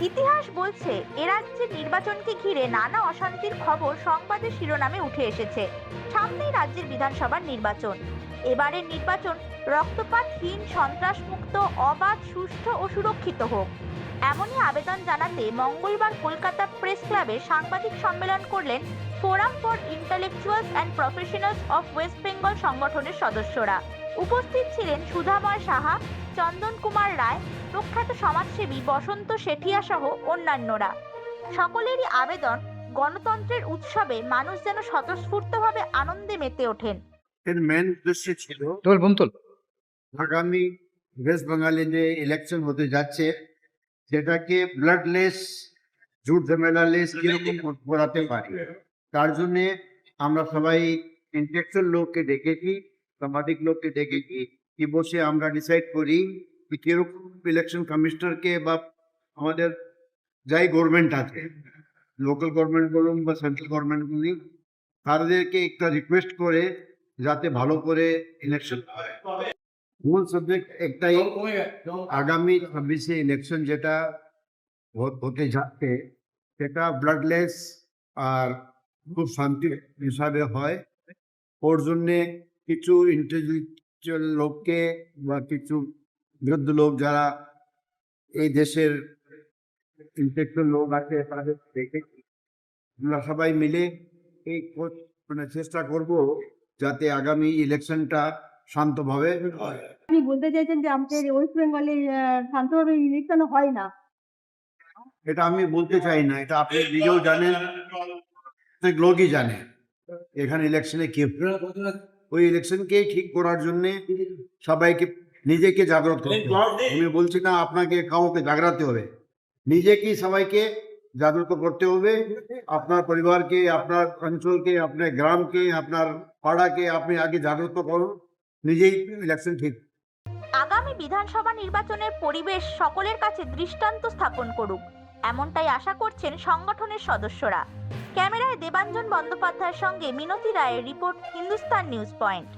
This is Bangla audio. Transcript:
ইতিহাস বলছে, এ রাজ্যের নির্বাচনকে ঘিরে নানা অশান্তির খবর সংবাদের শিরোনামে উঠে এসেছে। সামনেই রাজ্যের বিধানসভার নির্বাচন। এবারের নির্বাচন রক্তপাতহীন, সন্ত্রাসমুক্ত, অবাধ, সুষ্ঠু ও সুরক্ষিত হোক। এমনই আবেদন জানাতে মঙ্গলবার কলকাতা প্রেস ক্লাবে সাংবাদিক সম্মেলন করলেন forum for intellectuals and professionals of West Bengal সংগঠনের সদস্যরা। উপস্থিত ছিলেন সুধাময় সাহা চন্দন কুমার রায় প্রখ্যাত সমাজসেবী বসন্ত শেঠিয়া সহ অন্যান্যরা। সকলেরই আবেদন গণতন্ত্রের উৎসবে মানুষ যেন স্বতঃস্ফূর্তভাবে আনন্দে মেতে ওঠেন। এর মেন উদ্দেশ্য ছিল তোল বোন তোল। আগামী ওয়েস্ট বেঙ্গলে যে ইলেকশন হতে যাচ্ছে সেটাকে ব্লাডলেস জুট ঝামেলালেস কীরকম করাতে পারি। তার জন্যে আমরা সবাই ইন্টেলেকচুয়াল লোককে ডেকেছি। সাংবাদিক লোককে ডেকে কি বসে আমরা ডিসাইড করি কীরকম ইলেকশন কমিশনারকে বা আমাদের যাই গভর্নমেন্ট আছে লোকাল গভর্নমেন্ট বলুন বা সেন্ট্রাল গভর্নমেন্ট বলুন, তাদেরকে একটা রিকোয়েস্ট করে যাতে ভালো করে ইলেকশন মূল সাবজেক্ট একটাই, আগামী ছাব্বিশে ইলেকশন যেটা হতে যাচ্ছে, সেটা ব্লাডলেস আর খুব শান্তি হিসাবে হয়। ওর জন্যে কিছু ইন্টেলেকচুয়াল লোককে বা কিছু বৃদ্ধ লোক যারা এই দেশের ইন্টেলেকচুয়াল লোক আছে তাদের দেখে আমরা সবাই মিলে এই মানে চেষ্টা করব যাতে আগামী ইলেকশনটা শান্তভাবে হয় আপনি বলতে চাইছেন যে আমাদের ওয়েস্ট বেঙ্গলে শান্তভাবে ইলেকশন হয় না এটা আমি বলতে চাই না এটা আপনি নিজেও জানেন লোকই জানে এখানে ইলেকশনে কি। ওই ইলেকশনকে ঠিক করার জন্য সবাইকে নিজেকে জাগ্রত করতে হবে। আমি বলছি না আপনাকে কাউকে জাগ্রাতে হবে। নিজেকেই সবাইকে জাগ্রত করতে হবে। আপনার পরিবারকে আপনার অঞ্চলকে আপনার গ্রামকে আপনার পাড়াকে আপনি আগে জাগ্রত করুন। নিজেই ইলেকশন ঠিক। আগামী বিধানসভা নির্বাচনের পরিবেশ সকলের কাছে দৃষ্টান্ত স্থাপন করুক। এমনটাই আশা করছেন সংগঠনের সদস্যরা। ক্যামেরায় দেবাঞ্জন বন্দ্যোপাধ্যায়ের সঙ্গে মিনতি রায়ের রিপোর্ট হিন্দুস্তান নিউজ পয়েন্ট।